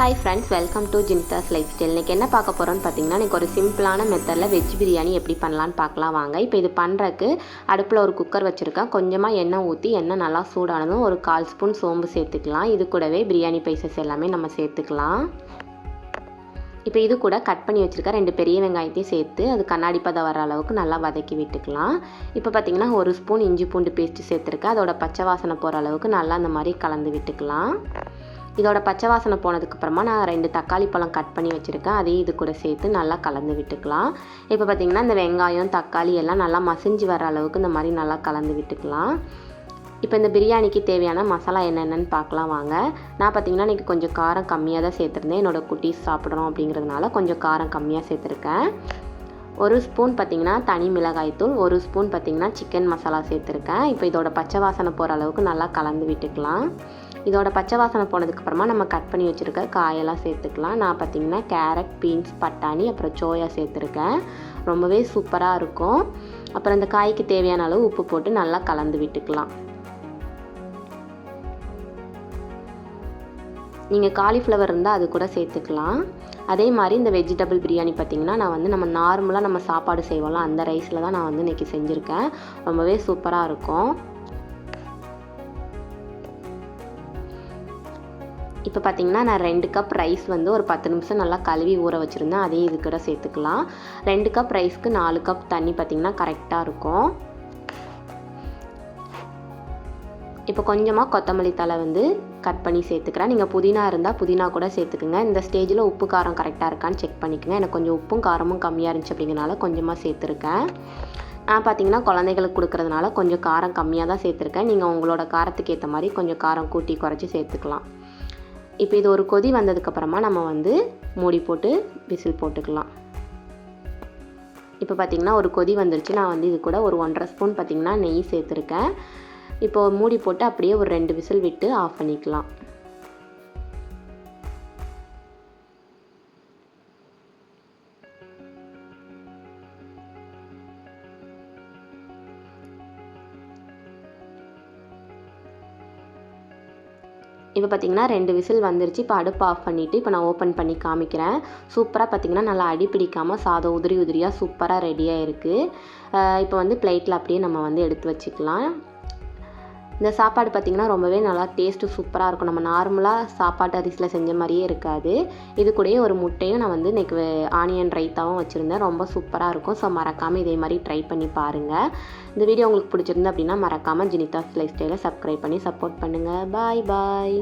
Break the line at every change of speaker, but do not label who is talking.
Hi friends welcome to Jinitha's life style இன்றைக்கி என்ன பார்க்க போகிறோன்னு பார்த்தீங்கன்னா இன்றைக்கி ஒரு சிம்பிளான மெத்தடில் வெஜ் பிரியாணி எப்படி பண்ணலான்னு பார்க்கலாம் வாங்க. இப்போ இது பண்ணுறக்கு அடுப்பில் ஒரு குக்கர் வச்சுருக்கேன். கொஞ்சமாக எண்ணெய் ஊற்றி எண்ணெய் நல்லா சூடானதும் ஒரு கால் ஸ்பூன் சோம்பு சேர்த்துக்கலாம். இது கூடவே பிரியாணி பைசஸ் எல்லாமே நம்ம சேர்த்துக்கலாம். இப்போ இது கூட கட் பண்ணி வச்சுருக்க ரெண்டு பெரிய வெங்காயத்தையும் சேர்த்து அது கண்ணாடி பதம் வர அளவுக்கு நல்லா வதக்கி விட்டுக்கலாம். இப்போ பார்த்திங்கன்னா ஒரு ஸ்பூன் இஞ்சி பூண்டு பேஸ்ட்டு சேர்த்துருக்கேன். அதோட பச்சை வாசனை போகிற அளவுக்கு நல்லா அந்த மாதிரி கலந்து விட்டுக்கலாம். இதோட பச்சை வாசனை போனதுக்கப்புறமா நான் ரெண்டு தக்காளி பழம் கட் பண்ணி வச்சுருக்கேன். அதையும் இது கூட சேர்த்து நல்லா கலந்து விட்டுக்கலாம். இப்போ பார்த்திங்கன்னா இந்த வெங்காயம் தக்காளி எல்லாம் நல்லா மசிஞ்சு வர அளவுக்கு இந்த மாதிரி நல்லா கலந்து விட்டுக்கலாம். இப்போ இந்த பிரியாணிக்கு தேவையான மசாலா என்னென்னு பார்க்கலாம் வாங்க. நான் பார்த்திங்கன்னா இன்றைக்கி கொஞ்சம் காரம் கம்மியாக தான் சேர்த்துருந்தேன். என்னோடய குட்டீஸ் சாப்பிட்றோம் அப்படிங்கிறதுனால கொஞ்சம் காரம் கம்மியாக சேர்த்துருக்கேன். ஒரு ஸ்பூன் பார்த்திங்கன்னா தனி மிளகாய்த்தூள் ஒரு ஸ்பூன் பார்த்திங்கன்னா சிக்கன் மசாலா சேர்த்துருக்கேன். இப்போ இதோட பச்சை வாசனை போகிற அளவுக்கு நல்லா கலந்து விட்டுக்கலாம். இதோட பச்சை வாசனை போனதுக்கப்புறமா நம்ம கட் பண்ணி வச்சுருக்க காயெல்லாம் சேர்த்துக்கலாம். நான் பார்த்திங்கன்னா கேரட் பீன்ஸ் பட்டாணி அப்புறம் சோயா சேர்த்துருக்கேன். ரொம்பவே சூப்பராக இருக்கும். அப்புறம் இந்த காய்க்கு தேவையான அளவு உப்பு போட்டு நல்லா கலந்து விட்டுக்கலாம். நீங்கள் காலிஃப்ளவர் இருந்தால் அது கூட சேர்த்துக்கலாம். அதே மாதிரி இந்த வெஜிடபிள் பிரியாணி பார்த்திங்கன்னா நான் வந்து நம்ம நார்மலாக நம்ம சாப்பாடு செய்வோம்ல அந்த ரைஸில் தான் நான் வந்து இன்றைக்கி செஞ்சுருக்கேன். ரொம்பவே சூப்பராக இருக்கும். இப்போ பார்த்திங்கன்னா நான் ரெண்டு கப் ரைஸ் வந்து ஒரு பத்து நிமிஷம் நல்லா கழுவி ஊற வச்சுருந்தேன். அதையும் இது கூட சேர்த்துக்கலாம். ரெண்டு கப் ரைஸ்க்கு நாலு கப் தண்ணி பார்த்திங்கன்னா கரெக்டாக இருக்கும். இப்போ கொஞ்சமாக கொத்தமல்லி தலை வந்து கட் பண்ணி சேர்த்துக்கிறேன். நீங்கள் புதினா இருந்தால் புதினா கூட சேர்த்துக்குங்க. இந்த ஸ்டேஜில் உப்பு காரம் கரெக்டாக இருக்கான்னு செக் பண்ணிக்கோங்க. எனக்கு கொஞ்சம் உப்பும் காரமும் கம்மியாக இருந்துச்சு அப்படிங்கிறனால கொஞ்சமாக சேர்த்துருக்கேன். நான் பார்த்தீங்கன்னா குழந்தைகளுக்கு கொடுக்குறதுனால கொஞ்சம் காரம் கம்மியாக தான் சேர்த்துருக்கேன். நீங்கள் உங்களோட காரத்துக்கு ஏற்ற மாதிரி கொஞ்சம் காரம் கூட்டி குறைச்சி சேர்த்துக்கலாம். இப்போ இது ஒரு கொதி வந்ததுக்கப்புறமா நம்ம வந்து மூடி போட்டு விசில் போட்டுக்கலாம். இப்போ பார்த்திங்கன்னா ஒரு கொதி வந்துருச்சு. நான் வந்து இது கூட ஒரு ஒன்றரை ஸ்பூன் பார்த்திங்கன்னா நெய் சேர்த்துருக்கேன். இப்போது மூடி போட்டு அப்படியே ஒரு ரெண்டு விசில் விட்டு ஆஃப் பண்ணிக்கலாம். இப்போ பார்த்திங்கன்னா ரெண்டு விசில் வந்துருச்சு. இப்போ அடுப்பு ஆஃப் பண்ணிவிட்டு இப்போ நான் ஓப்பன் பண்ணி காமிக்கிறேன். சூப்பராக பார்த்திங்கன்னா நல்லா அடி பிடிக்காமல் சாதம் உதிரி உதிரியாக சூப்பராக ரெடியாக இருக்குது இப்போ வந்து பிளேட்டில் அப்படியே நம்ம வந்து எடுத்து வச்சுக்கலாம். இந்த சாப்பாடு பார்த்திங்கன்னா ரொம்பவே நல்லா டேஸ்ட்டு சூப்பராக இருக்கும். நம்ம நார்மலாக சாப்பாட்டு அரிசியில் செஞ்ச மாதிரியே இருக்காது. இது கூடயே ஒரு முட்டையும் நான் வந்து இன்றைக்கி ஆனியன் ரைத்தாவும் வச்சுருந்தேன். ரொம்ப சூப்பராக இருக்கும். ஸோ மறக்காமல் இதே மாதிரி ட்ரை பண்ணி பாருங்கள் இந்த வீடியோ உங்களுக்கு பிடிச்சிருந்து அப்படின்னா மறக்காமல் ஜினிதா லைஃப் ஸ்டைலை சப்ஸ்கிரைப் பண்ணி சப்போர்ட் பண்ணுங்கள் பாய் பாய்